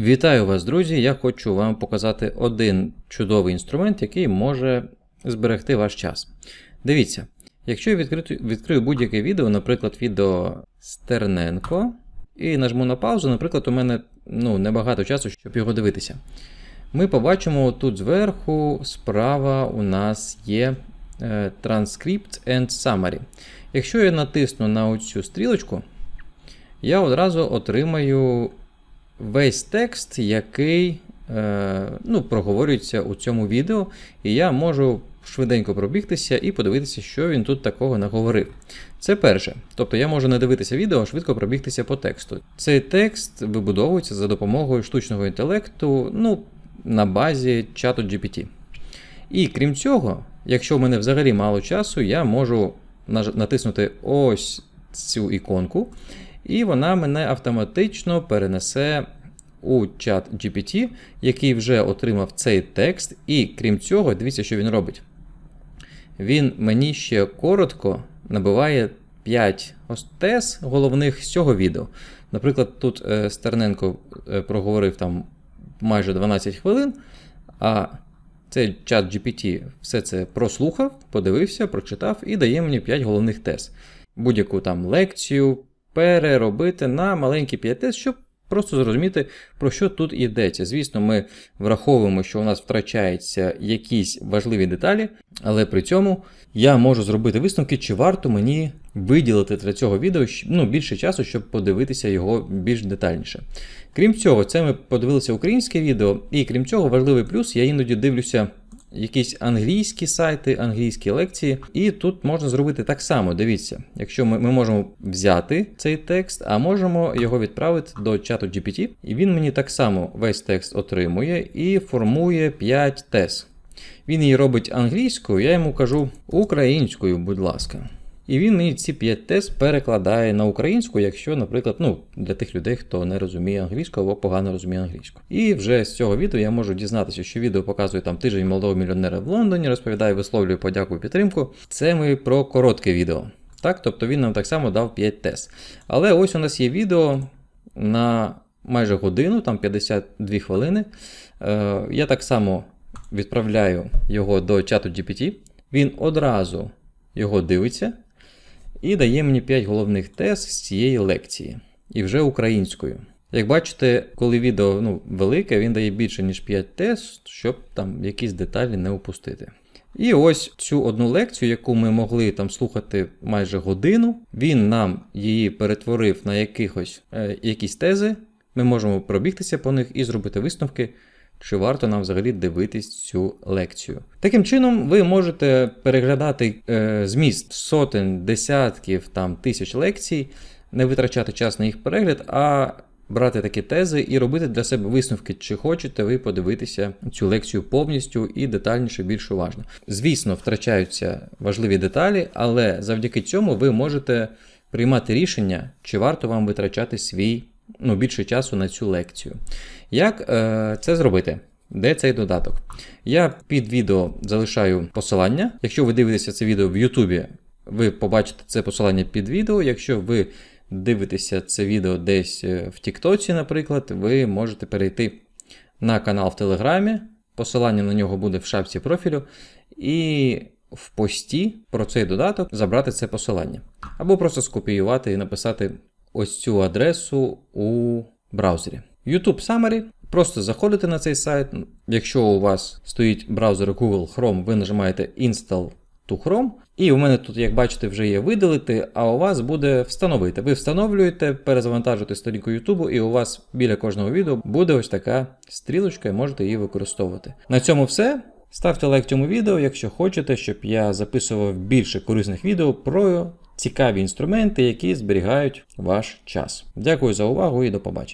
Вітаю вас, друзі! Я хочу вам показати один чудовий інструмент, який може зберегти ваш час. Дивіться, якщо я відкрию, будь-яке відео, наприклад, відео Стерненко, і нажму на паузу, наприклад, у мене ну, небагато часу, щоб його дивитися. Ми побачимо тут зверху, справа у нас є е, Transcript and Summary. Якщо я натисну на оцю стрілочку, я одразу отримаю весь текст, який е, ну, проговорюється у цьому відео, і я можу швиденько пробігтися і подивитися, що він тут такого наговорив. Це перше. Тобто я можу не дивитися відео, а швидко пробігтися по тексту. Цей текст вибудовується за допомогою штучного інтелекту ну, на базі чату GPT. І крім цього, якщо в мене взагалі мало часу, я можу натиснути ось цю іконку, і вона мене автоматично перенесе у чат GPT, який вже отримав цей текст. І крім цього, дивіться, що він робить. Він мені ще коротко набиває 5 тез головних з цього відео. Наприклад, тут е, Стерненко е, проговорив там майже 12 хвилин, а цей чат GPT все це прослухав, подивився, прочитав і дає мені 5 головних тез. Будь-яку там лекцію переробити на маленькі 5 щоб просто зрозуміти, про що тут йдеться. Звісно, ми враховуємо, що у нас втрачаються якісь важливі деталі, але при цьому я можу зробити висновки, чи варто мені виділити для цього відео ну, більше часу, щоб подивитися його більш детальніше. Крім цього, це ми подивилися українське відео, і крім цього, важливий плюс, я іноді дивлюся якісь англійські сайти, англійські лекції, і тут можна зробити так само. Дивіться, якщо ми, ми можемо взяти цей текст, а можемо його відправити до чату GPT, і він мені так само весь текст отримує і формує 5 тез. Він її робить англійською, я йому кажу українською, будь ласка. І він мені ці 5 тез перекладає на українську, якщо, наприклад, ну, для тих людей, хто не розуміє англійську або погано розуміє англійську. І вже з цього відео я можу дізнатися, що відео показує там тиждень молодого мільйонера в Лондоні, розповідає, висловлює подяку і підтримку. Це ми про коротке відео. Так, тобто він нам так само дав 5 тез. Але ось у нас є відео на майже годину, там 52 хвилини. Е, я так само відправляю його до чату GPT. Він одразу його дивиться і дає мені 5 головних тез з цієї лекції. І вже українською. Як бачите, коли відео ну, велике, він дає більше, ніж 5 тез, щоб там якісь деталі не упустити. І ось цю одну лекцію, яку ми могли там слухати майже годину, він нам її перетворив на якихось, е, якісь тези. Ми можемо пробігтися по них і зробити висновки, чи варто нам взагалі дивитись цю лекцію. Таким чином, ви можете переглядати е, зміст сотень, десятків там тисяч лекцій, не витрачати час на їх перегляд, а брати такі тези і робити для себе висновки, чи хочете ви подивитися цю лекцію повністю і детальніше, більш уважно. Звісно, втрачаються важливі деталі, але завдяки цьому ви можете приймати рішення, чи варто вам витрачати свій ну, більше часу на цю лекцію. Як е, це зробити? Де цей додаток? Я під відео залишаю посилання. Якщо ви дивитеся це відео в Ютубі, ви побачите це посилання під відео. Якщо ви дивитеся це відео десь е, в Тіктоці, наприклад, ви можете перейти на канал в Телеграмі. Посилання на нього буде в шапці профілю. І в пості про цей додаток забрати це посилання. Або просто скопіювати і написати ось цю адресу у браузері. YouTube Summary. Просто заходите на цей сайт. Якщо у вас стоїть браузер Google Chrome, ви нажимаєте Install to Chrome. І у мене тут, як бачите, вже є видалити, а у вас буде встановити. Ви встановлюєте, перезавантажуєте сторінку YouTube, і у вас біля кожного відео буде ось така стрілочка, і можете її використовувати. На цьому все. Ставте лайк цьому відео, якщо хочете, щоб я записував більше корисних відео про цікаві інструменти, які зберігають ваш час. Дякую за увагу і до побачення.